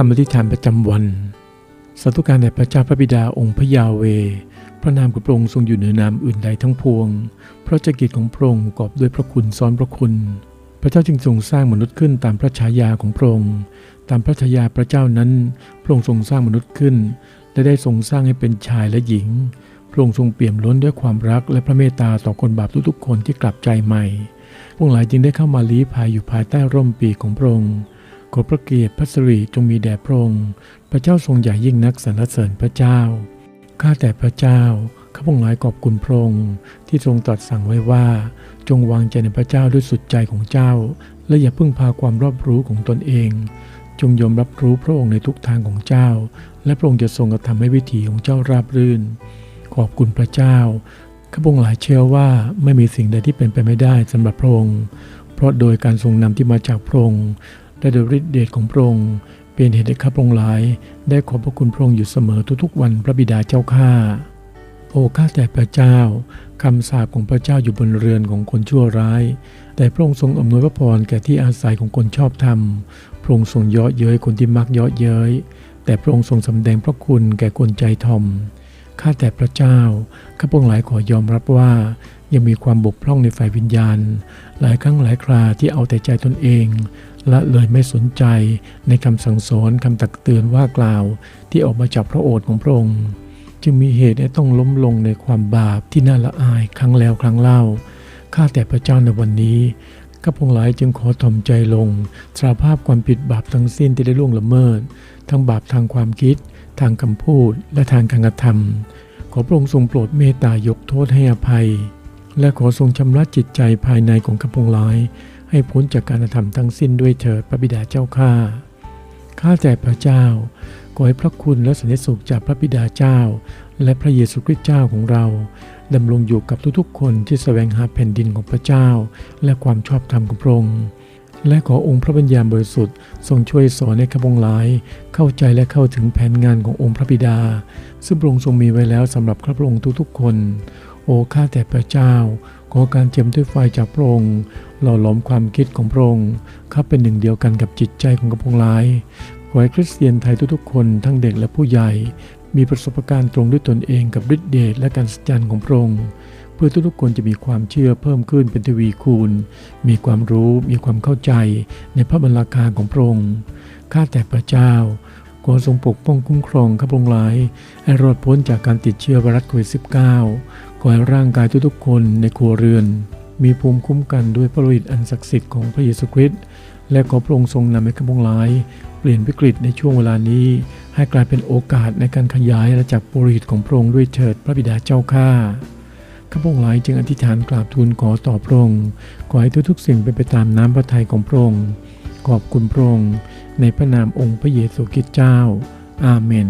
คำอธิษฐานประจำวันสาธุการแด่พระเจ้าพระบิดาองค์พระยาเว พระนามของพระองค์ทรงอยู่เหนือนามอื่นใดทั้งพวง พระเจกิจของพระองค์ประกอบด้วยพระคุณซ้อนพระคุณ พระเจ้าจึงทรงสร้างมนุษย์ขึ้นตามพระฉายาของพระองค์ ตามพระฉายาพระเจ้านั้น พระองค์ทรงสร้างมนุษย์ขึ้น และได้ทรงสร้างให้เป็นชายและหญิง พระองค์ทรงเปี่ยมล้นด้วยความรักและพระเมตตาต่อคนบาปทุกๆคนที่กลับใจใหม่ พวกหลายจึงได้เข้ามาลี้ภัยอยู่ภายใต้ร่มปีกของพระองค์ ขอพระเกียรติพระสิริจงมีแด่พระองค์ พระเจ้าทรงใหญ่ยิ่งนักสรรเสริญพระเจ้า ข้าแต่พระเจ้า ข้าพงหลายขอบคุณพระองค์ ที่ทรงตรัสสั่งไว้ว่า จงวางใจในพระเจ้าด้วยสุดใจของเจ้า และอย่าพึ่งพาความรอบรู้ของตนเอง จงยอมรับรู้พระองค์ในทุกทางของเจ้า และพระองค์จะทรงกระทำให้วิถีของเจ้าราบรื่น ขอบคุณพระเจ้า ข้าพงหลายเชื่อว่าไม่มีสิ่งใดที่เป็นไปไม่ได้สำหรับพระองค์ เพราะโดยการทรงนำที่มาจากพระองค์ และโดยฤทธิเดชของพระองค์เป็นเหตุให้ข้าพระองค์หลาย ได้ขอบพระคุณพระองค์อยู่เสมอทุกๆวันพระบิดาเจ้าข้าโอ้ข้าแต่พระเจ้าคำสาปของพระเจ้าอยู่บนเรือนของคนชั่วร้าย แต่พระองค์ทรงอำนวยพระพรแก่ที่อาศัยของคนชอบธรรม พระองค์ทรงเยาะเย้ยคนที่มักเยาะเย้ย แต่พระองค์ทรงสำแดงพระคุณแก่คนใจทอม ข้าแต่พระเจ้า ข้าพงหลายขอยอมรับว่า ยังมีความบกพร่องในฝ่ายวิญญาณ หลายครั้งหลายคราที่เอาแต่ใจตนเองละเลยไม่สนใจในคำสั่งสอนคำตักเตือนว่ากล่าวที่ออกมาจากพระโอษฐ์ของพระองค์ จึงมีเหตุให้ต้องล้มลงในความบาปที่น่าละอายครั้งแล้วครั้งเล่าข้าแต่พระเจ้าในวันนี้ข้าพงหลายจึงขอถ่อมใจลงสารภาพความผิดบาปทั้งสิ้นที่ได้ล่วงละเมิด ทั้งบาปทางความคิด ทางคำพูดและทางการกระทำขอพระองค์ทรงโปรดเมตตายกโทษให้อภัย และขอทรงชำระจิตใจภายในของข้าพงหลาย ให้พ้นจากการกระทำทั้งสิ้นด้วยเถิดพระบิดาเจ้าข้าข้าแต่พระเจ้า ขอให้พระคุณและสันติสุขจากพระบิดาเจ้า และพระเยซูคริสต์เจ้าของเราดำรงอยู่กับทุกๆคนที่แสวงหาแผ่นดินของพระเจ้า และความชอบธรรมของพระองค์และขอองค์พระบัญญาณบริสุทธิ์ทรงช่วยสอนให้ข้าพงหลาย เข้าใจและเข้าถึงแผนงานขององค์พระบิดา ซึ่งพระองค์ทรงมีไว้แล้วสำหรับข้าพระองค์ทุกๆคน โอ้ข้าแต่พระเจ้า ขอการเจิมด้วยไฟจากพระองค์หล่อหลอมความคิดของพระองค์ข้าเป็นหนึ่งเดียวกันกับจิตใจของข้าพงหลายขอให้คริสเตียนไทยทุกๆคนทั้งเด็กและผู้ใหญ่ มีประสบการณ์ตรงด้วยตนเองกับฤทธิเดชและการสัจจันของพระองค์เพื่อทุกๆคนจะมีความเชื่อเพิ่มขึ้นเป็นทวีคูณ มีความรู้มีความเข้าใจในพระบรรลาการของพระองค์ข้าแต่พระเจ้าขอทรงปกป้องคุ้มครองข้าพงหลายให้รอดพ้นจากการติดเชื้อไวรัสโควิด -19 ขอให้ร่างกายทุกๆคนในครัวเรือน มีภูมิคุ้มกันด้วยพระฤทธิ์อันศักดิ์สิทธิ์ของพระเยซูคริสต์และขอพระองค์ทรงนำให้ข้าพงหลาย เปลี่ยนวิกฤตในช่วงเวลานี้ ให้กลายเป็นโอกาสในการขยายอาณาจักรบริตของพระองค์ด้วยเถิดพระบิดาเจ้าข้าข้าพงหลายจึงอธิษฐานกราบทูลขอต่อพระองค์ขอให้ทุกๆ สิ่งเป็นไปตามน้ำพระทัยของพระองค์ขอบคุณพระองค์ในพระนามองค์พระเยซูคริสต์เจ้า อาเมน